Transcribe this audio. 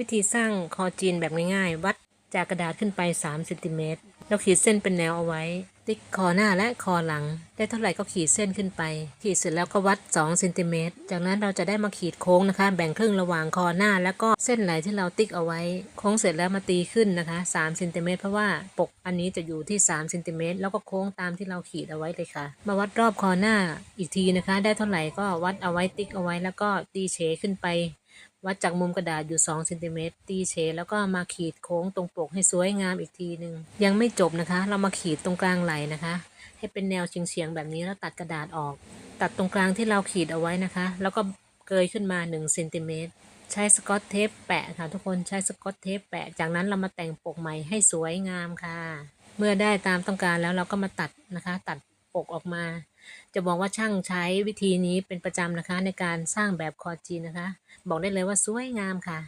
วิธีสร้างคอจีนแบบง่ายๆ วัดจากกระดาษขึ้นไป3เซนติเมตรแล้วขีดเส้นเป็นแนวเอาไว้ ติ๊กคอหน้าและคอหลัง ได้เท่าไหร่ก็ขีดเส้นขึ้นไป ขีดเสร็จแล้วก็วัด2เซนติเมตรจากนั้นเราจะได้มาขีดโค้งนะคะ แบ่งครึ่งระหว่างคอหน้า แล้วก็เส้นไหลที่เราติ๊กเอาไว้ โค้งเสร็จแล้วมาตีขึ้นนะคะ3เซนติเมตรเพราะว่าปกอันนี้จะอยู่ที่3เซนติเมตรแล้วก็โค้งตามที่เราขีดเอาไว้เลยค่ะ มาวัดรอบคอหน้าอีกทีนะคะ ได้เท่าไหร่ก็วัดเอาไว้ติ๊กเอาไว้แล้วก็ตีเฉขึ้นไปวัดจากมุมกระดาษอยู่ 2 เซนติเมตรตีเฉแล้วก็มาขีดโค้งตรงปกให้สวยงามอีกทีหนึ่งยังไม่จบนะคะ เรามาขีดตรงกลางไหลนะคะ ให้เป็นแนวเฉียงๆแบบนี้แล้วตัดกระดาษออก ตัดตรงกลางที่เราขีดเอาไว้นะคะ แล้วก็เกยขึ้นมา1เซนติเมตรใช้สกอตเทปแปะค่ะทุกคนใช้สกอตเทปแปะ จากนั้นเรามาแต่งปกใหม่ให้สวยงามค่ะ เมื่อได้ตามต้องการแล้วเราก็มาตัดนะคะ ตัด ปกออกมา จะบอกว่าช่างใช้วิธีนี้เป็นประจำนะคะในการสร้างแบบคอจีนนะคะ บอกได้เลยว่าสวยงามค่ะ